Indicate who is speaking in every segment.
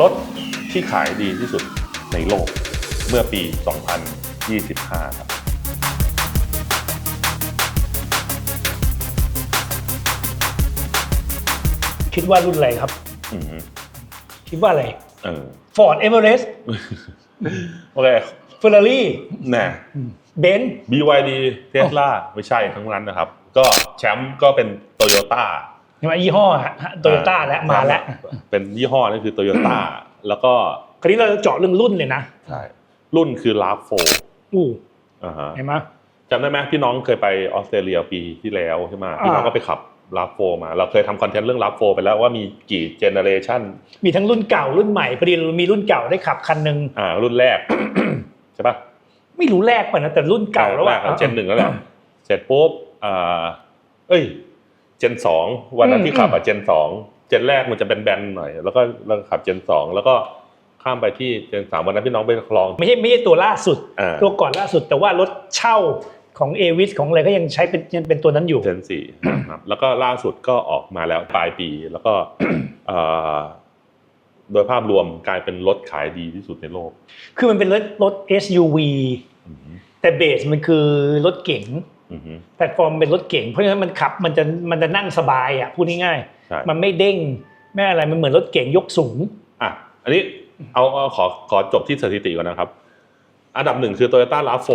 Speaker 1: รถที่ขายดีที่สุดในโลกเมื่อปี 2025 ครับ
Speaker 2: คิดว่ารุ่นอะไรครับ
Speaker 1: อืม
Speaker 2: คิดว่าอะไร
Speaker 1: เออ
Speaker 2: Ford Everest
Speaker 1: โอเค
Speaker 2: Ferrari
Speaker 1: แน่
Speaker 2: Benz
Speaker 1: BYD Tesla ไม่ใช่ทั้งนั้นนะครับ ก็แชมป์ก็เป็นโตโยต้า
Speaker 2: ใช่ไหมยี่ห้อโตโยต้าแล้วมาแล้ว
Speaker 1: เป็นยี่ห้อนั่นคือโตโยต้าแล้วก็
Speaker 2: คราวนี้เราจะเจาะเรื่องรุ่นเลยนะ
Speaker 1: ใช่รุ่นคือ RAV
Speaker 2: อู้
Speaker 1: 4อ่าฮะ
Speaker 2: เห็นไหม
Speaker 1: จำได้ไหมพี่น้องเคยไปออสเตรเลียปีที่แล้วใช่ไหม
Speaker 2: อ่า
Speaker 1: พี่น้องก็ไปขับ RAV 4มา เราเคยทำคอนเทนต์เรื่อง RAV 4ไปแล้วว่ามีกี่เจเนอเรชัน
Speaker 2: มีทั้งรุ่นเก่ารุ่นใหม่พอดีเรามีรุ่นเก่าได้ขับคันหนึ่ง
Speaker 1: อ่า รุ่นแรกใช่ปะ
Speaker 2: ไม่รู้แรกป่ะนะแต่รุ่นเก่าแล้ว
Speaker 1: แร
Speaker 2: อะ
Speaker 1: กอะเจนหนึ่งแล้วแหละเสร็จปุ๊บอ่าเอ้ย เจนสองวันนั้นที่ขับอะเจนสองเจนแรกมันจะเป็นแบนๆหน่อย แล้วก็เราขับเจนสองแล้วก็ข้ามไปที่เจนสามวันนั้นพี่น้องไปลอง
Speaker 2: ไม่ใช่ไม่ใช่ตัวล่าสุด
Speaker 1: อ่า
Speaker 2: ตัวก่อนล่าสุดแต่ว่ารถเช่าของเอวิสของอะไรก็ยังใช้เป็นยังเป็นตัวนั้นอยู่
Speaker 1: เจนสี่ครับแล้วก็ล่าสุดก็ออกมาแล้วปลายปีแล้วก็ เอ่อโดยภาพรวมกลายเป็นรถขายดีที่สุดในโลก
Speaker 2: คือมันเป็นรถรถ SUV
Speaker 1: อือหือ
Speaker 2: แต่เบสมันคือรถเก๋ง
Speaker 1: อือหือ
Speaker 2: แพลตฟอร์มเป็นรถเก๋งเพราะฉะนั้นมันขับมันจะมันจะนั่งสบายอะพูดง่าย
Speaker 1: ใช่
Speaker 2: ๆมันไม่เด้งไม่อะไรมันเหมือนรถเก๋งยกสูง
Speaker 1: อะอันนี้เอาเอาขอขอจบที่สถิติก่อนนะครับ อันดับหนึ่งคือ Toyota RAV4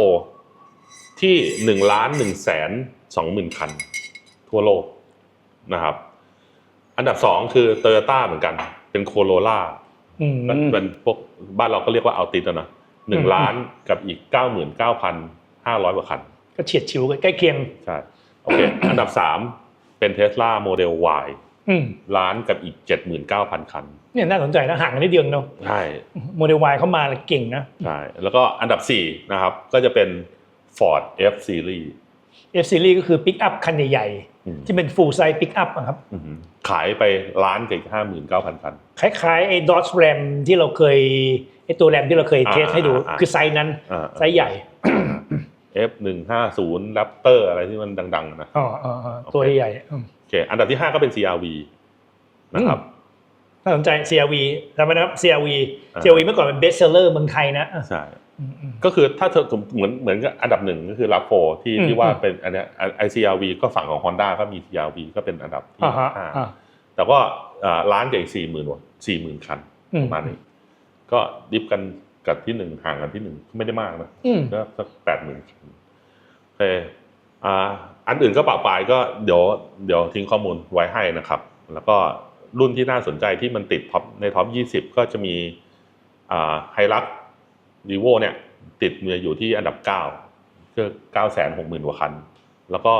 Speaker 1: ที่หนึ่งล้านหนึ่งแสนสองหมื่นคัน ทั่วโลกนะครับ อันดับสองคือ Toyota เหมือนกัน เป็นโคโรล่า
Speaker 2: อืม
Speaker 1: เป็นพวกบ้านเราก็เรียกว่าอัลติสนะหนึ่ง
Speaker 2: อืม
Speaker 1: ล้านกับอีกเก้าหมื่นเก้าพันห้าร้อยกว่าคัน
Speaker 2: ก็เฉียดฉิวกันใกล้เคียง
Speaker 1: ใช่โอเค อันดับสามเป็น Tesla Model Y
Speaker 2: อืม
Speaker 1: ล้านกับอีกเจ็ดหมื่นเก้าพันคัน
Speaker 2: เนี่ยน่าสนใจนะห่างกันนิดเดียวเนาะ
Speaker 1: ใช่
Speaker 2: โมเดล Y เข้ามาแล้วเก่งนะ
Speaker 1: ใช่ แล้วก็อันดับสี่นะครับ ก็จะเป็น Ford F Series
Speaker 2: F Series ก็คือปิกอัพคันใหญ่
Speaker 1: อืม
Speaker 2: ๆ ที่เป็น full size ปิกอัพครับ
Speaker 1: อือหือขายไปล้านกับอีกห้าหมื่นเก้าพันคัน
Speaker 2: คล้ายๆไอ้ Dodge Ram ที่เราเคยไอ้ตัวแรมที่เราเคยเทสให้ดู
Speaker 1: อ่าอ่า
Speaker 2: คือไซส์นั้น
Speaker 1: อ่า
Speaker 2: ไซส์ใหญ่
Speaker 1: F หนึ่งห้าศูนย์ Raptor อะไรที่มันดัง ๆ นะ
Speaker 2: อ๋ออ๋ออ๋อตัวใหญ่ๆอืม
Speaker 1: โอเคอันดับที่ห้าก็เป็น CRV นะครับ
Speaker 2: น่าสนใจ CRV จำไว้นะครับ CRV
Speaker 1: อ่า
Speaker 2: CRV เมื่อก่อนเป็น best seller เมืองไทยนะอะ
Speaker 1: ใช่
Speaker 2: อืมอืม
Speaker 1: ก็คือถ้าเธอเหมือนเหมือนกับอันดับหนึ่งก็คือ RAV4 ที่
Speaker 2: อืม
Speaker 1: ที่ว่า
Speaker 2: อืม
Speaker 1: เป็นอันเนี้ยไอ CRV ก็ฝั่งของ Honda ก็มี CRV ก็เป็นอันดับที่
Speaker 2: อ่าฮะ
Speaker 1: ห้า
Speaker 2: อ่า
Speaker 1: แต่ก็อ่าล้านกับอีกสี่หมื่นสี่หมื่นคัน
Speaker 2: อืม
Speaker 1: ประมาณนี้ก็ดิฟกัน กับที่หนึ่งห่างกันที่หนึ่งไม่ได้มากนะ
Speaker 2: อืม
Speaker 1: ก็สักแปดหมื่นคันโอเคอ่าอันอื่นก็ปะปลายก็เดี๋ยวเดี๋ยวทิ้งข้อมูลไว้ให้นะครับ แล้วก็รุ่นที่น่าสนใจที่มันติดท็อปในท็อปยี่สิบก็จะมีอ่าไฮรักรีโวเนี่ย ติดเมืออยู่ที่อันดับเก้าคือเก้าแสนหกหมื่นกว่าคัน แล้วก็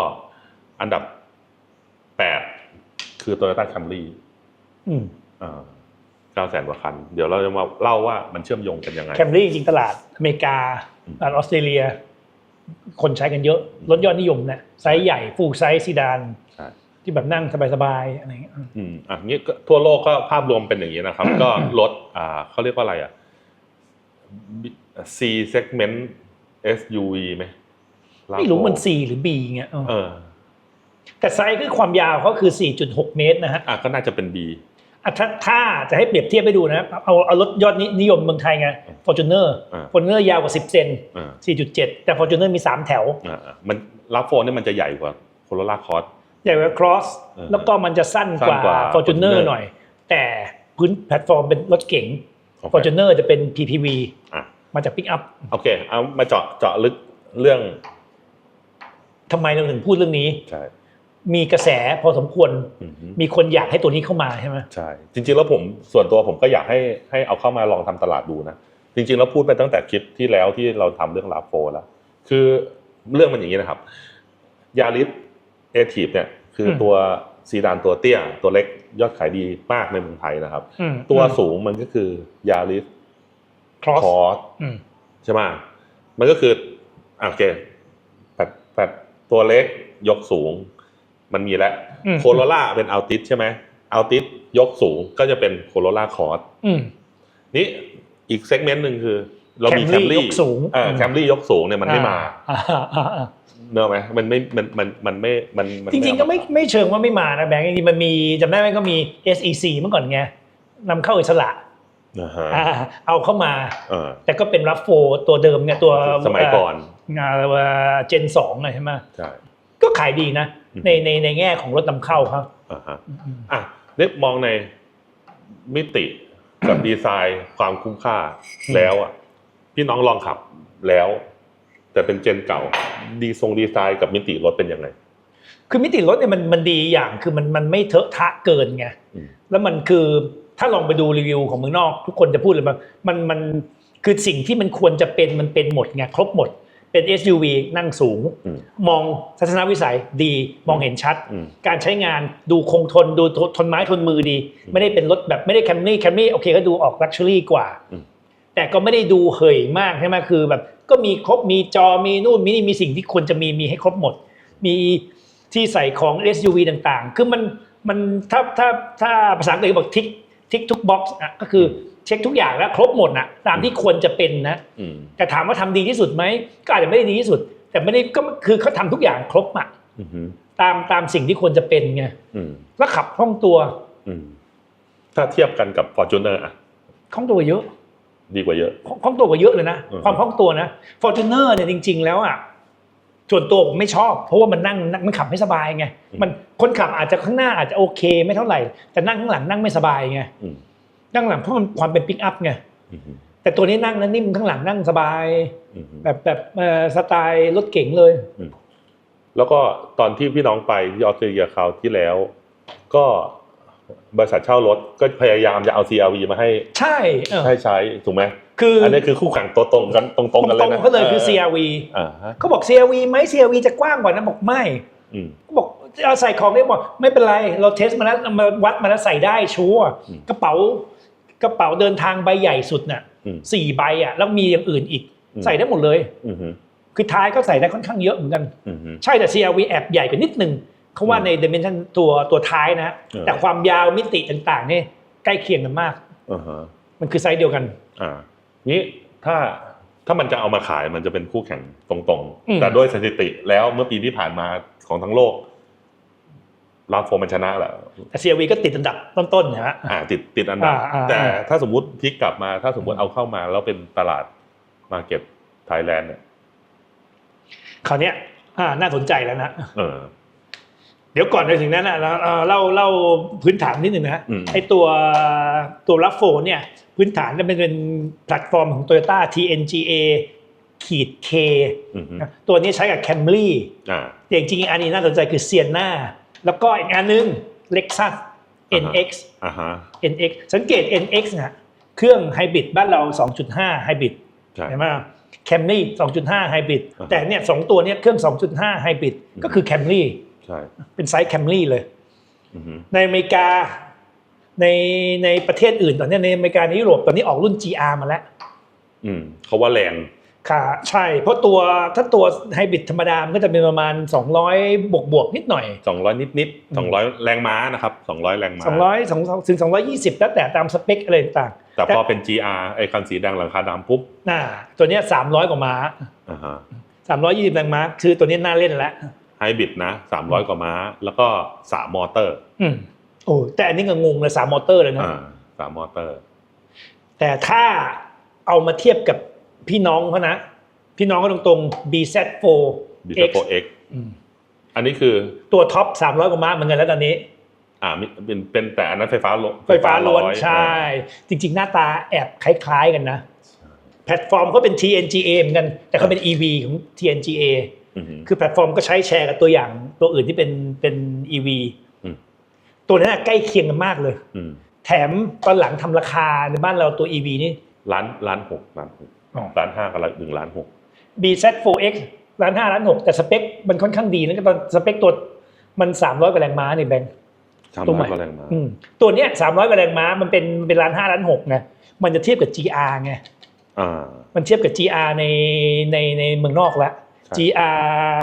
Speaker 1: อันดับแปดคือ Toyota Camry
Speaker 2: อืม
Speaker 1: เก้าแสนกว่าคัน เดี๋ยวเราจะมาเล่าว่ามันเชื่อมโยงกันยังไง
Speaker 2: แคมรี่จริงๆตลาดอเมริกา
Speaker 1: อืม
Speaker 2: ตลาดออสเตรเลีย คนใช้กันเยอะ รถยอดนิยมเนี่ยไซส์ใหญ่ฟูลไซส์ซีดาน
Speaker 1: ใช่
Speaker 2: ที่แบบนั่งสบายๆอะไรอย่างเงี้ยอืม
Speaker 1: อืมอะงี้ก็ทั่วโลกก็ภาพรวมเป็นอย่างนี้นะครับ ก็ลดอ่าเขาเรียกว่าอะไรอะ C segment SUV ไหม
Speaker 2: ไม่รู้มัน C หรือ B เงี้ยเออ
Speaker 1: เออ
Speaker 2: แต่ไซส์คือความยาวเขาคือ 4.6 เมตรนะฮะ
Speaker 1: อะก็น่าจะเป็น B
Speaker 2: อะ ถ้าถ้าจะให้เปรียบเทียบไปดูนะ เอาเอารถยอดนิยมเมืองไทยไง Fortuner
Speaker 1: อ่า
Speaker 2: Fortuner ยาวกว่า 10 เซน
Speaker 1: อ่า
Speaker 2: 4.7 แต่ Fortuner มี 3 แถว
Speaker 1: อ่าอ่ามันรับโฟนนี่มันจะใหญ่กว่าโคโรล่าคอร์ส
Speaker 2: ใหญ่กว่า Cross
Speaker 1: เออ
Speaker 2: แล้วก็มันจะสั้น
Speaker 1: สั้น
Speaker 2: กว่าก
Speaker 1: ว่า
Speaker 2: Fortuner
Speaker 1: Fortuner
Speaker 2: หน่อย แต่พื้นแพลตฟอร์มเป็นรถเก๋ง
Speaker 1: โอเค
Speaker 2: Fortuner จะเป็น PPV
Speaker 1: อะ
Speaker 2: มาจาก Pick Up
Speaker 1: โอเคเอามาเจาะเจาะลึกเรื่อง
Speaker 2: ทำไมเราถึงพูดเรื่องนี้
Speaker 1: ใช่
Speaker 2: มีกระแสพอสมควร
Speaker 1: อือฮึ
Speaker 2: มีคนอยากให้ตัวนี้เข้ามาใช่ไหม
Speaker 1: ใช่ จริง ๆ แล้วผมส่วนตัวผมก็อยากให้ให้เอาเข้ามาลองทำตลาดดูนะ จริง ๆ แล้วพูดไปตั้งแต่คลิปที่แล้วที่เราทำเรื่องลาโฟแล้ว คือเรื่องมันอย่างนี้นะครับ ยาริสเอทีฟเนี่ยคืออ
Speaker 2: ม
Speaker 1: ตัวซีดานตัวเตี้ย ตัวเล็กยอดขายดีมากในเมืองไทยนะครับ
Speaker 2: อืม
Speaker 1: ตัว
Speaker 2: อืม
Speaker 1: สูงมันก็คือยาริส
Speaker 2: Cross
Speaker 1: คอร์ส
Speaker 2: อืม
Speaker 1: ใช่ไหมมันก็คืออะโอเคแต่แต่ตัวเล็กยกสูง มันมีแล้ว
Speaker 2: อืม
Speaker 1: โคโรล่าเป็นอัลติสใช่ไหมอัลติสยกสูงก็จะเป็นโคโรล่าคอร์ส
Speaker 2: อืม
Speaker 1: นี่อีกเซกเมนต์หนึ่งคือ เรามีแค
Speaker 2: Camry
Speaker 1: มรี่
Speaker 2: ยกสูง
Speaker 1: เออแคมรี่ยกสูงเนี่ยมันไม่มา
Speaker 2: อ่าอ่าอ่า
Speaker 1: เนอะไหมมันไม่มันมันมันไม่มันมัน
Speaker 2: จริงๆก็ไม่ไม่เชิงว่าไม่มานะแบงค์จริงๆมันมีจำได้ไหมก็มี SEC เมื่อก่อนไงนำเข้าอิสระ
Speaker 1: นะฮะ
Speaker 2: อ่าเอาเข้ามา
Speaker 1: เออ
Speaker 2: แต่ก็เป็นรับโฟตัวเดิมเนี่ยตัว
Speaker 1: สมัยก่อน
Speaker 2: เจนสองใช่ไหม
Speaker 1: ใช่
Speaker 2: ก็ขายดีนะ
Speaker 1: อืม
Speaker 2: ในในในแง่ของรถนำเข้าครับ
Speaker 1: อ่าฮะอะเรียกมองในมิติกับดีไซน์ความคุ้มค่าแล้วอะพี่น้องลองขับแล้ว แต่เป็นเจนเก่า ดีทรงดีไซน์กับมิติรถเป็นยังไง
Speaker 2: คือมิติรถเนี่ยมันมันดีอย่างคือมันมันไม่เทอะทะเกินไง
Speaker 1: อืม
Speaker 2: แล้วมันคือถ้าลองไปดูรีวิวของเมืองนอก ทุกคนจะพูดเลยว่ามันมันคือสิ่งที่มันควรจะเป็นมันเป็นหมดไงครบหมด เป็น SUV นั่งสูง
Speaker 1: อืม
Speaker 2: มองทัศนวิสัยดีมองเห็นชัด
Speaker 1: อืม
Speaker 2: การใช้งานดูคงทนดูทนไม้ทนมือดี
Speaker 1: อืม
Speaker 2: ไม่ได้เป็นรถแบบไม่ได้แคมรี่แคมรี่โอเคก็ดูออกลักชัวรี่กว่า
Speaker 1: อืม
Speaker 2: แต่ก็ไม่ได้ดูเหยมากใช่ไหมคือแบบก็มีครบมีจอมีนู่นมีนี่มีสิ่งที่ควรจะมีมีให้ครบหมด มีที่ใส่ของ SUV ต่างๆ คือมันมันถ้าถ้าถ้าภาษาอังกฤษบอกทิก ทิกทุกบ็อกซ์อะก็คือเช็คทุกอย่างแล้วครบหมดอะตามที่ควรจะเป็นนะ
Speaker 1: อืม
Speaker 2: แต่ถามว่าทำดีที่สุดไหมก็อาจจะไม่ได้ดีที่สุด แต่ไม่ได้ก็คือเขาทำทุกอย่างครบอะ
Speaker 1: อืมอืม
Speaker 2: ตามตามสิ่งที่ควรจะเป็นไง
Speaker 1: อืม
Speaker 2: แล้วขับคล่องตัว
Speaker 1: อืมถ้าเทียบกันกับ Fortuner อะ
Speaker 2: คล่องตัวเยอะ
Speaker 1: ดีกว่าเยอะ
Speaker 2: คล่องตัวกว่าเยอะเลยนะ
Speaker 1: อืม
Speaker 2: ความคล่องตัวนะฟอร์จูเนอร์เนี่ยจริง ๆ แล้วอะ ส่วนตัวผมไม่ชอบ เพราะว่ามันนั่งนั่งมันขับไม่สบายไงมันคนขับอาจจะข้างหน้าอาจจะโอเค ไม่เท่าไหร่ แต่นั่งข้างหลังนั่งไม่สบายไง
Speaker 1: อืม
Speaker 2: นั่งหลังเพราะมันความเป็นปิกอัพไง
Speaker 1: อืมอืม
Speaker 2: แต่ตัวนี้นั่งแล้วนิ่มข้างหลังนั่งสบาย
Speaker 1: อืม
Speaker 2: แบบแบบเอ่อสไตล์รถเก๋งเลย
Speaker 1: แล้วก็ตอนที่พี่น้องไปที่ออสเตรเลียคราวที่แล้ว ก็บริษัทเช่ารถก็พยายามจะเอา CRV มาให้
Speaker 2: ใช่เออ
Speaker 1: ให้ใช้ถูกไหม
Speaker 2: คือ
Speaker 1: อันนี้คือคู่แข่งตัวตรงกันตรงๆกันเลย
Speaker 2: ตรง
Speaker 1: นะ
Speaker 2: ๆเขาเลยคือ CRV
Speaker 1: อ่าฮะ
Speaker 2: เขาบอก CRV ไหม CRV จะกว้างกว่านะบอกไม่
Speaker 1: อืม
Speaker 2: เขาบอกเอาใส่ของได้บอกไม่เป็นไรเราเทสมาแล้วเอามาวัดมาแล้วใส่ได้ชัวร์
Speaker 1: อืม
Speaker 2: กระเป๋ากระเป๋าเดินทางใบใหญ่สุดน่ะ
Speaker 1: อืม
Speaker 2: สี่ใบอะแล้วมีอย่างอื่นอีก
Speaker 1: อืม
Speaker 2: ใส่ได้หมดเลย
Speaker 1: อืมอืม
Speaker 2: คือท้ายก็ใส่ได้ค่อนข้างเยอะเหมือนกัน
Speaker 1: อืมอืม
Speaker 2: ใช่แต่ CRV แอบใหญ่กว่านิดนึงเขาว่า
Speaker 1: อืม
Speaker 2: ใน dimension ตัวตัวท้ายนะ
Speaker 1: เออ
Speaker 2: แต่ความยาวมิติต่างๆเนี่ยใกล้เคียงกันมาก
Speaker 1: อ่าฮะ
Speaker 2: มันคือไซส์เดียวกัน
Speaker 1: อ่า นี้ถ้าถ้ามันจะเอามาขายมันจะเป็นคู่แข่งตรง
Speaker 2: อืม
Speaker 1: ๆแต่โดยสถิติแล้วเมื่อปีที่ผ่านมาของทั้งโลกลาโฟมันชนะแหละ
Speaker 2: แต่ CRV ก็ติดอันดับต้นๆนะฮะ
Speaker 1: อ่าติดติดอันดับ
Speaker 2: อ่าอ่า
Speaker 1: แต่
Speaker 2: อ่า
Speaker 1: ถ้าสมมุติพลิกกลับมา ถ้าสมมุติเอาเข้ามาแล้วเป็นตลาดมาเก็ตไทยแลนด์เนี่ย
Speaker 2: คราวเนี้ยอ่าน่าสนใจแล้วนะ
Speaker 1: เออ
Speaker 2: เดี๋ยวก่อนไปถึงนั้นนะเราเอ่อเล่าเล่าพื้นฐานนิดหนึ่งนะ
Speaker 1: อืม
Speaker 2: ไอตัวตัวรับโฟนเนี่ยพื้นฐานจะเป็นเป็นแพลตฟอร์มของ Toyota TNGA ขีด K
Speaker 1: อืมฮึ
Speaker 2: นะตัวนี้ใช้กับ Camry
Speaker 1: อ่า
Speaker 2: แต่จริงๆอันนี้น่าสนใจคือ Sienna แล้วก็อีกอันนึง Lexus
Speaker 1: อ่าฮะ
Speaker 2: NX
Speaker 1: อ่าฮะ
Speaker 2: NX สังเกต NX นะเครื่องไฮบริดบ้านเรา 2.5ไฮบริด
Speaker 1: ใช่
Speaker 2: เห็นไหม Camry 2.5ไฮบริด
Speaker 1: อ่าฮะ
Speaker 2: แต่เนี่ยสองตัวเนี่ยเครื่อง 2.5ไฮบริดก็คือ Camry
Speaker 1: ใช่
Speaker 2: เป็นไซส์ Camry เลย
Speaker 1: อืมฮึ
Speaker 2: ในอเมริกาในในประเทศอื่นตอนนี้ในอเมริกาในยุโรปตอนนี้ออกรุ่น GR มาแล้ว
Speaker 1: อืมเขาว่าแรง
Speaker 2: ค่ะใช่ เพราะตัวถ้าตัวไฮบริดธรรมดา มันก็จะเป็นประมาณ 200 บวกบวกๆนิดหน่อย
Speaker 1: สองร้อยนิดนิด
Speaker 2: อืม
Speaker 1: สองร้อยแรงม้านะครับสองร้อยแรงม้า
Speaker 2: 200 2ถึง220 แล้วแต่ตามสเปคอะไรต่าง
Speaker 1: แต่พอเป็น GR ไอ้คันสีแดงหลังคาดำปุ๊บ
Speaker 2: ๆน่าตัวเนี้ย300 กว่าม้า
Speaker 1: อ่าฮะ
Speaker 2: 320 แรงม้า คือตัวนี้น่าเล่นแล้ว
Speaker 1: ไฮบริดนะสามร้อยกว่าม้า แล้วก็สามมอเตอร์
Speaker 2: อืมโอ้แต่อันนี้ก็งงเลยสามมอเตอร์เลยนะ
Speaker 1: อ่าสามมอเตอร์
Speaker 2: แต่ถ้าเอามาเทียบกับพี่น้องเขานะ พี่น้องก็ตรงๆ BZ4
Speaker 1: บิทโ X
Speaker 2: อืม
Speaker 1: อันนี้คือ
Speaker 2: ตัวท็อป300กว่าม้าเหมือนกันแล้วตอนนี้
Speaker 1: อ่ามีเป็นเป็นแต่อันนั้นไฟฟ้าล
Speaker 2: ไฟฟ้าล้วน
Speaker 1: ร้อย
Speaker 2: ใช่ จริง ๆ หน้าตาแอบคล้าย ๆ กันนะ แพลตฟอร์มก็เป็น TNGA เหมือนกัน แต่เขาเป็น EV ของ TNGA
Speaker 1: อืมฮึ
Speaker 2: คือแพลตฟอร์มก็ใช้แชร์กับตัวอย่างตัวอื่นที่เป็นเป็น EV
Speaker 1: อืม
Speaker 2: ตัวนั้นนะใกล้เคียงกันมากเลย
Speaker 1: อืม
Speaker 2: แถมตอนหลังทำราคาในบ้านเราตัว EV นี่
Speaker 1: ล้านล้านหกล้านหก
Speaker 2: อ๋อ
Speaker 1: ล้านห้ากับหนึ่งล้านหก
Speaker 2: BZ4X ล้านห้าล้านหกแต่สเปคมันค่อนข้างดีนะตอนสเปคตัวมัน300กว่าแรงม้านี่แบงค์
Speaker 1: สาม
Speaker 2: ตัวใหม่
Speaker 1: ล้านกว่าแรงม้า
Speaker 2: อืมตัวเนี้ย300กว่าแรงม้ามันเป็นเป็นล้านห้าล้านหกไงมันจะเทียบกับ GR ไง
Speaker 1: อ่า
Speaker 2: มันเทียบกับ GR ในในในเมืองนอกแล้ว
Speaker 1: ใช่
Speaker 2: GR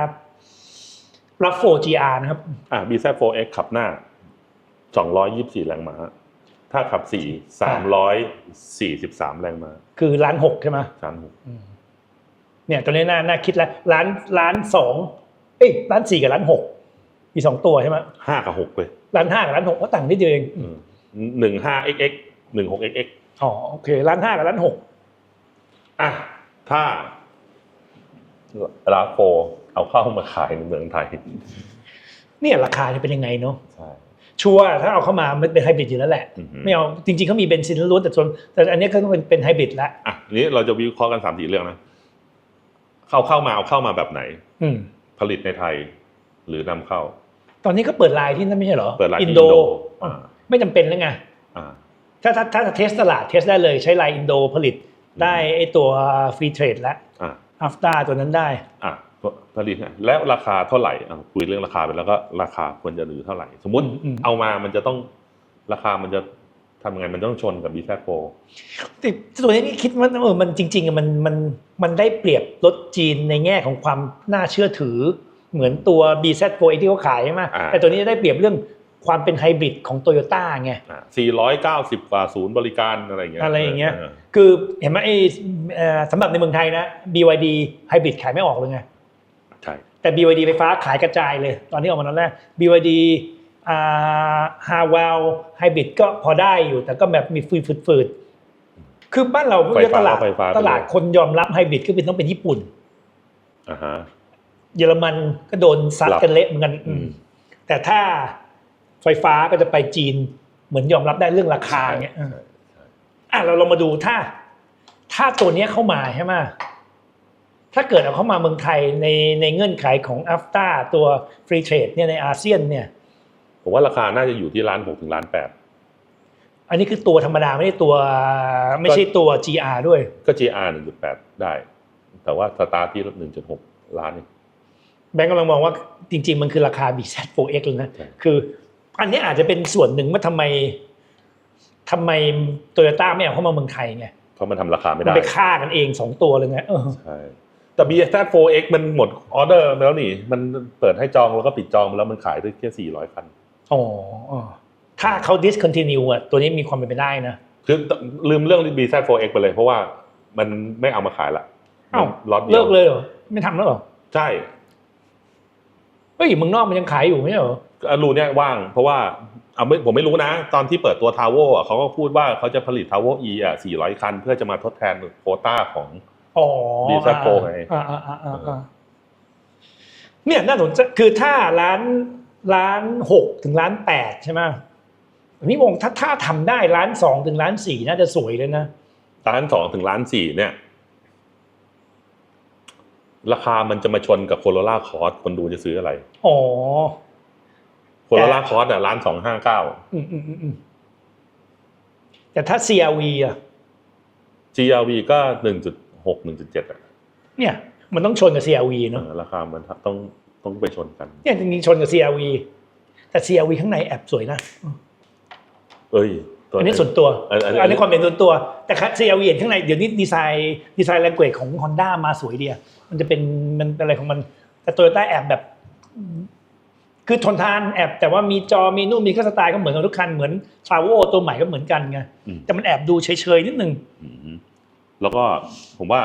Speaker 2: รับโฟ GR นะครับ
Speaker 1: อ่า BZ4X ขับหน้าสองร้อยยี่สิบสี่แรงม้า ถ้าขับสี่สามร้อยสี่สิบสามแรงม้า
Speaker 2: คือล้านหกใช่ไหม
Speaker 1: สามหก
Speaker 2: เนี่ยตัวนี้น่าน่าคิดแล้วล้านล้านสองเอ้ยล้านสี่กับล้านหกมีสองตัวใช่ไหม
Speaker 1: ห้ากับหกเลย
Speaker 2: ล้านห้ากับล้านหกก็ต่างนิดเดียวเอง
Speaker 1: หนึ่งห้า XX หนึ่งหก XX
Speaker 2: อ๋อโอเคล้านห้ากับล้านหก
Speaker 1: อะถ้า ราโฟเอาเข้ามาขายในเมืองไทย
Speaker 2: เนี่ยราคาจะเป็นยังไงเนาะ
Speaker 1: ใช่
Speaker 2: ชัวร์ถ้าเอาเข้ามามันเป็นไฮบริดอยู่แล้วแหละ
Speaker 1: อือหือ
Speaker 2: ไม่เอาจริงๆเขามีเบนซินล้วนแต่ส่วนแต่อันนี้ก็ต้องเป็นเป็นไฮบริดละ
Speaker 1: อะทีนี้เราจะวิเคราะห์กันสามสี่เรื่องนะเข้าเข้ามาเอาเข้ามาแบบไหน
Speaker 2: อืม
Speaker 1: ผลิตในไทย หรือนำเข้า
Speaker 2: ตอนนี้ก็เปิดไลน์ที่นั่นไม่ใช่เหรอ
Speaker 1: เปิดไลน์ที่
Speaker 2: อินโด
Speaker 1: อินโดอ่า
Speaker 2: ไม่จำเป็นแล้วไง
Speaker 1: อ่า
Speaker 2: ถ้าถ้าถ้าเทสตลาดเทสได้เลยใช้ไลน์อินโดผลิตได้ไอตัวฟรีเทรดแล้ว
Speaker 1: อ่า
Speaker 2: อัฟตาตัวนั้นได้
Speaker 1: อะผลิตเนี่ยแล้วราคาเท่าไหร่อะคุยเรื่องราคาไปแล้วก็ราคาควรจะหรือเท่าไหร่ สมมุติ
Speaker 2: อืม
Speaker 1: เอามามันจะต้องราคามันจะทำยังไงมันต้องชนกับบีแซโแต่
Speaker 2: ตัวนี้นี่คิดว่าเออมันจริงๆอะมันมันมันได้เปรียบรถจีนในแง่ของความน่าเชื่อถือ เหมือนตัว BZ4 ที่เขาขายใช่ไหม
Speaker 1: อ่า
Speaker 2: แต่ตัวนี้ได้เปรียบเรื่อง ความเป็นไฮบริดของโตโยต้าไง
Speaker 1: อะสี่ร้อยเก้าสิบกว่าศูนย์บริการอะไรอย่างเงี้ย
Speaker 2: อะไรอย่างเงี้ยคือเห็นไหมไอ้เอ่อสำหรับในเมืองไทยนะ BYD ไฮบริดขายไม่ออกเลยไง
Speaker 1: ใช่
Speaker 2: แต่ BYD ไฟฟ้าขายกระจายเลย ตอนนี้ออกมาตอนแรก BYD อ่าฮาวลไฮบริดก็พอได้อยู่ แต่ก็แบบมีฟืดฟืดฟืดๆคือบ้านเรา
Speaker 1: ไฟฟ้า
Speaker 2: ตลาด
Speaker 1: ไฟฟ้าไปเลย
Speaker 2: ตลาดคนยอมรับไฮบริดก็เป็นต้องเป็นญี่ปุ่น
Speaker 1: อ่าฮะ
Speaker 2: เยอรมันก็โดนซัด
Speaker 1: รับ
Speaker 2: กันเละเหมือนกัน
Speaker 1: อืม
Speaker 2: แต่ถ้า ไฟฟ้าก็จะไปจีนเหมือนยอมรับได้เรื่องราคาเงี้ย
Speaker 1: ใช่ใช่
Speaker 2: อะเราลองมาดูถ้า ถ้าตัวเนี้ยเข้ามาใช่ไหมถ้าเกิดเอาเข้ามาเมืองไทยในในเงื่อนไขของอัฟตาตัวฟรีเทรดเนี่ยในอาเซียนเนี่ย
Speaker 1: ผมว่าราคาน่าจะอยู่ที่ล้านหกถึงล้านแปด
Speaker 2: อันนี้คือตัวธรรมดาไม่ใช่ตัวไม่ใช่ตัว GR ด้วย
Speaker 1: ก็ GR หนึ่งจุดแปดได้ แต่ว่าสตาร์ทที่หนึ่งจุดหกล้านเอง
Speaker 2: แบงก์กำลังมองว่าจริง ๆ มันคือราคา BZ4X เลยนะ
Speaker 1: ใช่
Speaker 2: คือ อันนี้อาจจะเป็นส่วนหนึ่งว่าทำไมทำไมโตโยต้าไม่เอาเข้ามาเมืองไทยไง
Speaker 1: เพราะมันทำราคาไม่
Speaker 2: มัน
Speaker 1: ได้
Speaker 2: ไปฆ่ากันเองสองตัวเลยไงเออ
Speaker 1: ใช่แต่ BZ4X มันหมดออเดอร์ไปแล้วนี่ มันเปิดให้จองแล้วก็ปิดจองไปแล้วมันขายได้แค่สี่ร้อยคัน
Speaker 2: อ๋ออ๋อถ้าเขา discontinue อะตัวนี้มีความเป็นไปได้นะ
Speaker 1: คือลืมเรื่อง BZ4X ไปเลย เพราะว่ามันไม่เอามาขายละ
Speaker 2: อ้าว
Speaker 1: ล็อตเดี
Speaker 2: เลิ
Speaker 1: ยว
Speaker 2: กเลยเหรอไม่ทำแล้วเหรอ
Speaker 1: ใช่
Speaker 2: เฮ้ยเมืองนอกมันยังขายอยู่ไม่ใช่เหรอ
Speaker 1: อะ รูเนี่ยว่าง เพราะว่าเอาไม่ผมไม่รู้นะ ตอนที่เปิดตัวทาวเวอร์เขาก็พูดว่าเขาจะผลิตทาวเวอร์ E อะ400คัน เพื่อจะมาทดแทนโควต้าของ
Speaker 2: อ๋อ
Speaker 1: BZ4 ไง
Speaker 2: อ่าอ่าอ่าอ่าอ่าเนี่ยน่าสนใจคือถ้าร้านร้านหกถึงร้านแปดใช่ไหมนี่มองถ้าถ้าทำได้ร้านสองถึงร้านสี่น่าจะสวยเลยนะ
Speaker 1: ล้านสองถึงล้านสี่เนี่ย ราคามันจะมาชนกับโคโรล่าคอร์สคนดูจะซื้ออะไร
Speaker 2: อ๋อ
Speaker 1: โคโรล่าคอร์สอะล้านสองห้าเก้า
Speaker 2: อืมอืมอืมอืมแต่ถ้า CRV อะ
Speaker 1: GRV ก็หนึ่งจุดหกหนึ่งจุดเจ็ดอะ
Speaker 2: เนี่ย มันต้องชนกับ CRV เนาะ
Speaker 1: เออราคามันต้องต้องไปชนกัน
Speaker 2: เนี่ยจริงๆชนกับ CRV แต่ CRV ข้างในแอบสวยนะ
Speaker 1: เอ้ยตัว
Speaker 2: อันนี้ส่วนตัว
Speaker 1: อันอัน
Speaker 2: อันนี้ความเป็นส่วนตัว แต่คั CRV เห็นข้างในเดี๋ยวนี้ดีไซน์ดีไซน์แลงเกจของ Honda มาสวยดีอะมันจะเป็นมันเป็นอะไรของมัน แต่โตโยต้าแอบแบบ คือทนทานแอบแต่ว่ามีจอมีนู่นมีก็สไตล์ก็เหมือนกันทุกคันเหมือนทราโวตัวใหม่ก็เหมือนกันไง
Speaker 1: อืม
Speaker 2: แต่มันแอบดูเฉยๆนิดนึง
Speaker 1: อืมแล้วก็ผมว่า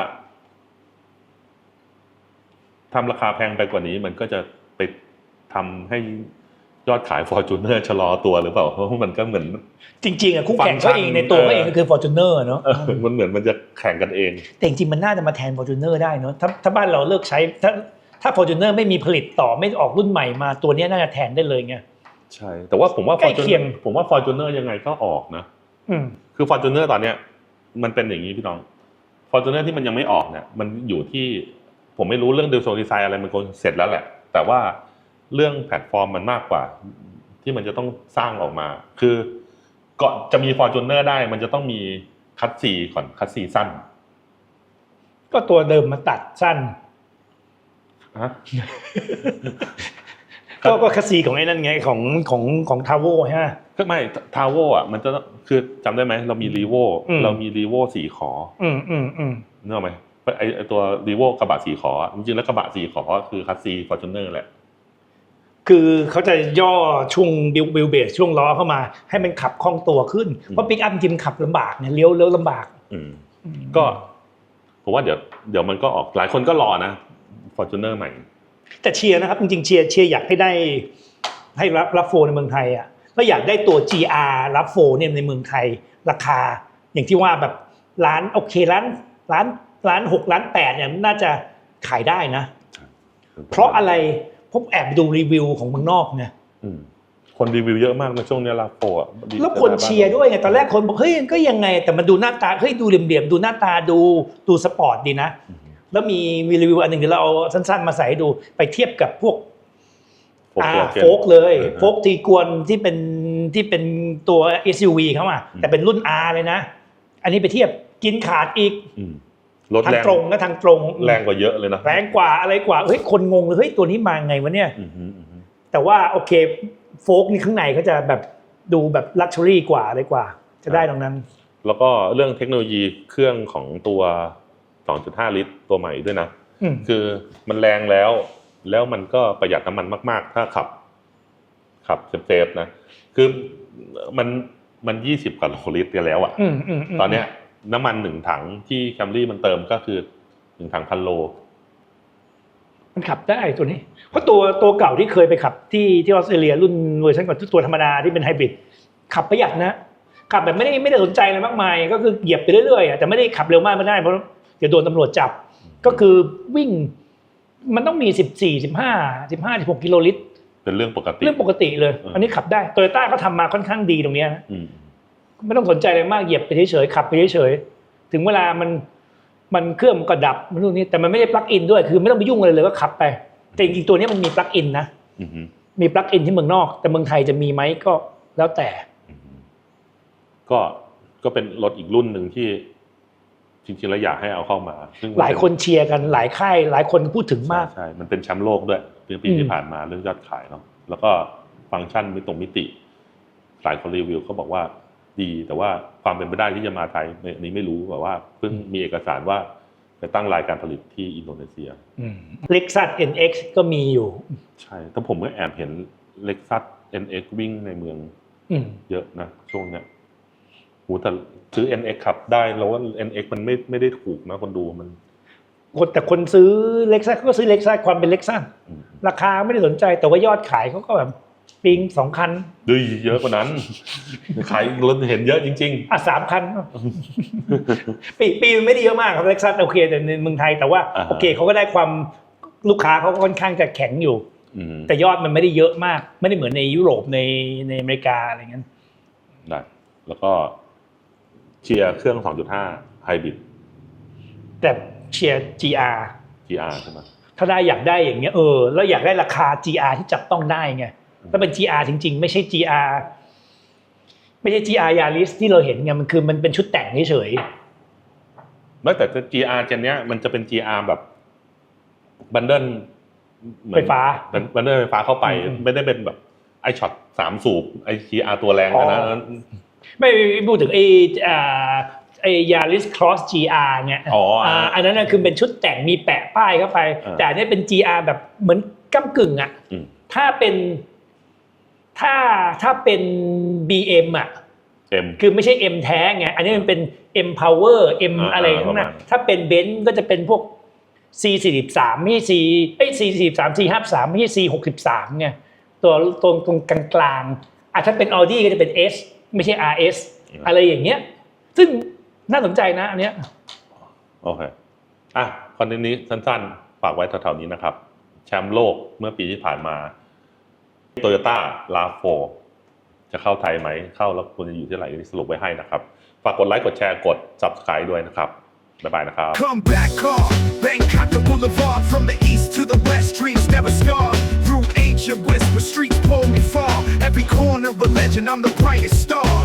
Speaker 1: ทำราคาแพงไปกว่านี้มันก็จะไปทำให้ยอดขายฟอร์จูเนอร์ชะลอตัวหรือเปล่าเพราะว่ามันก็เหมือน
Speaker 2: จริงๆอะคู่แข่ง
Speaker 1: ฟั
Speaker 2: ก็
Speaker 1: งก์ชัน
Speaker 2: เองในตัว
Speaker 1: เออ
Speaker 2: ก็เองก็คือ Fortuner เนาะ
Speaker 1: เออมันเหมือนมันจะแข่งกันเอง
Speaker 2: แต่จริงๆมันน่าจะมาแทน Fortuner ได้เนาะถ้าถ้าบ้านเราเลิกใช้ถ้า ถ้า Fortuner ไม่มีผลิตต่อไม่ออกรุ่นใหม่มาตัวเนี้ยน่าจะแทนได้เลยไง
Speaker 1: ใช่ แต่ว่าผมว่า
Speaker 2: ใกล้เคียง
Speaker 1: Fortuner ผมว่าฟอร์จูเนอร์ยังไงก็ออกนะ
Speaker 2: อืม
Speaker 1: คือฟอร์จูเนอร์ตอนเนี้ย มันเป็นอย่างนี้พี่น้องฟอร์จูเนอร์ที่มันยังไม่ออกเนี่ยมันอยู่ที่ผมไม่รู้เรื่องดีโซดีไซน์อะไรมันคงเสร็จแล้วแหละ แต่ว่าเรื่องแพลตฟอร์มมันมากกว่า ที่มันจะต้องสร้างออกมา คือก่อนจะมีฟอร์จูเนอร์ได้ มันจะต้องมีคัตซีก่อนคัตซีสั้น
Speaker 2: ก็ตัวเดิมมาตัดสั้น
Speaker 1: ฮะ
Speaker 2: ก็ก็คัสซีของไอ้นั่นไงของของของทาวเวใช่ไหม
Speaker 1: ก็ไม่ทาวเวอะมันจะคือจำได้ไหมเรามีรีโว
Speaker 2: อืม
Speaker 1: เรามีรีโวสีขอ
Speaker 2: อืมอืมอืม
Speaker 1: นึกออกไหมไอไอตัวรีโวกระบะสีขออะจริงๆแล้วกระบะสีขอคือคัสซีฟอร์จูเนอร์แหละ
Speaker 2: คือเขาจะย่อช่วงบิลบิลเบสช่วงล้อเข้ามา ให้มันขับคล่องตัวขึ้นเพราะปิกอัพจริงๆขับลำบากเนี่ยเลี้ยวเลี้ยวลำบาก
Speaker 1: อืมก็ผมว่าเดี๋ยวเดี๋ยวมันก็ออกหลายคนก็รอนะ ฟอร์จูเนอร์ใหม่
Speaker 2: แต่เชียร์นะครับจริงๆเชียร์เชียร์อยากให้ได้ให้รับรับโฟในเมืองไทยอะแล้วอยากได้ตัว GR รับโฟเนี่ยในเมืองไทยราคา อย่างที่ว่าแบบร้านโอเคร้านร้านร้านหกร้านแปดเนี่ยน่าจะขายได้นะ เพราะอะไรพบแอบไปดูรีวิวของเมืองนอกไง
Speaker 1: อืมคนรีวิวเยอะมากในช่วงเนี้ยลาโปอะดี
Speaker 2: แล้วคนเชียร์ด้วยไงตอนแรกคนบอกเฮ้ยก็ยังไง แต่มันดูหน้าตาเฮ้ยดูเหลี่ยมๆดูหน้าตาดูดูสปอร์ตดีนะ
Speaker 1: อืม
Speaker 2: แล้วมีมีรีวิวอันหนึ่งเดี๋ยวเราเอาสั้นๆมาใส่ให้ดูไปเทียบกับพวก
Speaker 1: โฟ
Speaker 2: อ่า
Speaker 1: กัส
Speaker 2: โฟกเลย
Speaker 1: เออ
Speaker 2: โฟกทีกวนที่เป็นที่เป็นตัว SUV เขาอะ
Speaker 1: อืม
Speaker 2: แต่เป็นรุ่น R เลยนะ อันนี้ไปเทียบกินขาดอีก
Speaker 1: อืมรถ
Speaker 2: ทาง
Speaker 1: แรง
Speaker 2: ตรงก็ทางตรง
Speaker 1: แรงกว่าเยอะเลยนะ
Speaker 2: แรงกว่าอะไรกว่าเฮ้ยคนงงเลยเฮ้ยตัวนี้มาไงวะเนี่ย
Speaker 1: อืมอืมอืม
Speaker 2: แต่ว่าโอเคโฟกนี่ข้างในเขาจะแบบดูแบบลักชัวรี่กว่าอะไรกว่า จะได้ตรงนั้น
Speaker 1: แล้วก็เรื่องเทคโนโลยีเครื่องของตัว 2.5 ลิตรตัวใหม่ด้วยนะ
Speaker 2: อืม
Speaker 1: คือมันแรงแล้ว แล้วมันก็ประหยัดน้ำมันมาก ๆ ถ้าขับ ขับเซฟๆนะ คือมันมันยี่สิบกว่าโลลิตรกันแล้วอะ
Speaker 2: อืมอืมม
Speaker 1: ตอนเนี้ย น้ำมันหนึ่งถังที่แคมรี่มันเติมก็คือหนึ่งถังพันโล
Speaker 2: มันขับได้ตัวนี้ เพราะตัวตัวเก่าที่เคยไปขับที่ที่ออสเตรเลียรุ่นเวอร์ชันก่อนตัวธรรมดาที่เป็นไฮบริดขับประหยัดนะขับแบบไม่ได้ไม่ได้สนใจอะไรมากมาย ก็คือเหยียบไปเรื่อยๆอะแต่ไม่ได้ขับเร็วมากไม่ได้เพราะ เดี๋ยวโดนตำรวจจับ ก็คือวิ่งมันต้องมีสิบสี่สิบห้าสิบห้าสิบหกกิโลลิตร
Speaker 1: เป็นเรื่องปกติ
Speaker 2: เรื่องปกติเลย
Speaker 1: เอออั
Speaker 2: อันนี้ขับได้โตโยต้าเขาทำมาค่อนข้างดีตรงเนี้ยนะ
Speaker 1: อืม
Speaker 2: ไม่ต้องสนใจอะไรมากเหยียบไปเฉยๆขับไปเฉยๆถึงเวลามันมันเครื่องมันก็ดับมันนู่นนี่แต่มันไม่ได้ปลั๊กอินด้วยคือไม่ต้องไปยุ่งอะไรเลยก็ขับไป แต่จริงๆตัวนี้มันมีปลั๊กอินนะ
Speaker 1: อืมอืม
Speaker 2: มีปลั๊กอินที่เมืองนอก แต่เมืองไทยจะมีไหมก็แล้วแต่
Speaker 1: อืมก็ก็เป็นรถอีกรุ่นหนึ่งที่ จริงๆแล้วอยากให้เอาเข้ามา ซึ่งมั
Speaker 2: หลายคนเชียร์กันหลายค่ายหลายคนพูดถึง
Speaker 1: ใช่
Speaker 2: มาก
Speaker 1: ใช่มันเป็นแชมป์โลกด้วยเมื่อปี
Speaker 2: อืม
Speaker 1: ที่ผ่านมาเรื่องยอดขายเนาะแล้วก็ฟังก์ชันมิตรงมิติ หลายคนรีวิวเขาบอกว่าดีแต่ว่าความเป็นไปได้ที่จะมาไทยไม่อันนี้ไม่รู้แบบว่าเพิ่งมีเอกสารว่าไปตั้งรายการผลิตที่อินโดนีเซีย
Speaker 2: เล็กซัส NX ก็มีอยู่
Speaker 1: ใช่ แต่ผมก็แอบเห็นเล็กซัส NX วิ่งในเมือง
Speaker 2: อืม
Speaker 1: เยอะนะช่วงเนี้ยโหแต่ซื้อ NX ขับได้แล้วว่า NX มันไม่ไม่ได้ถูกนะคนดูมัน
Speaker 2: คนแต่คนซื้อเล็กซัสก็ซื้อเล็กซัสความเป็นเล็กซัส
Speaker 1: อืม
Speaker 2: ราคาไม่ได้สนใจแต่ว่ายอดขายเขาก็แบบปิงสองคัน
Speaker 1: ดุยเยอะกว่านั้น ขายรถเห็นเยอะจริง
Speaker 2: อะสามคัน ปีปีมันไม่ได้เยอะมากครับเล็กซัสโอเคแต่ในเมืองไทยแต่ว่า
Speaker 1: อ่าฮะ
Speaker 2: โอเคเขาก็ได้ความลูกค้าเขาก็ค่อนข้างจะแข็งอยู่
Speaker 1: ๆอืม
Speaker 2: แต่ยอดมันไม่ได้เยอะมาก ไม่ได้เหมือนในยุโรปในในอเมริกาอะไรเงี้ย
Speaker 1: ได้แล้วก็ เชียร์เครื่อง 2.5ไฮบริด
Speaker 2: แต่เชียร์ GR
Speaker 1: GR ใช่ไหม
Speaker 2: ถ้าได้อยากได้อย่างเงี้ยเออแล้วอยากได้ราคา GR ที่จับต้องได้ไงถ้าเป็น GR จริง ๆ ไม่ใช่ GR ไม่ใช่ GR Yaris ที่เราเห็นไงมันคือมันเป็นชุดแต่งเฉย
Speaker 1: ไม่แต่ GR เจนเนี้ยมันจะเป็น GR แบบบันเดิล
Speaker 2: ๆไฟฟ้า
Speaker 1: เป็นบันเดิลไฟฟ้าเข้าไป
Speaker 2: อืม
Speaker 1: ไม่ได้เป็นแบบไอช็อตสามสูบไอ GR ตัวแรงนะ
Speaker 2: อ๋อ ไม่ไม่พูดถึงไอ้อ่าไอ้ Yaris Cross GR เนี่ย
Speaker 1: อ๋ออ่าา
Speaker 2: อันนั้นนะคือเป็นชุดแต่งมีแปะป้ายเข้าไป
Speaker 1: อ่า
Speaker 2: แต่อันนี้เป็น GR แบบเหมือนก้ากึ่งอะ
Speaker 1: อืม
Speaker 2: ถ้าเป็นถ้าถ้าเป็น BM อะ
Speaker 1: เต็ม
Speaker 2: คือไม่ใช่ M แท้ไง อันนี้มันเป็น M Power M
Speaker 1: อ่า
Speaker 2: อะไรข้างหน้า
Speaker 1: ประมาณ
Speaker 2: ถ้าเป็นเบนซ์ก็จะเป็นพวก C 4 3ไม่ใช่ C เอ้ย C 4 3 C 5 3ไม่ใช่ C 6 3ไงตัวตรงตรงกลางกลางๆอะถ้าเป็น Audi ก็จะเป็น S ไม่ใช่ RS อะไรอย่างเงี้ย ซึ่งน่าสนใจนะอันเนี้ย
Speaker 1: โอเคอะคอนเทนต์นี้สั้นๆ ฝากไว้แถวๆนี้นะครับ แชมป์โลกเมื่อปีที่ผ่านมาโตโยต้าลาโฟจะเข้าไทยไหม เข้าแล้วควรจะอยู่ที่ไหนสรุปไว้ให้นะครับ ฝากกดไลค์กดแชร์กด subscribe ด้วยนะครับ บ๊ายบายนะครับ
Speaker 3: Come back on Bangkok the boulevard from the east to the west dreams never starve ancient whisper streets pull me far. Every corner of a legend I'm the brightest star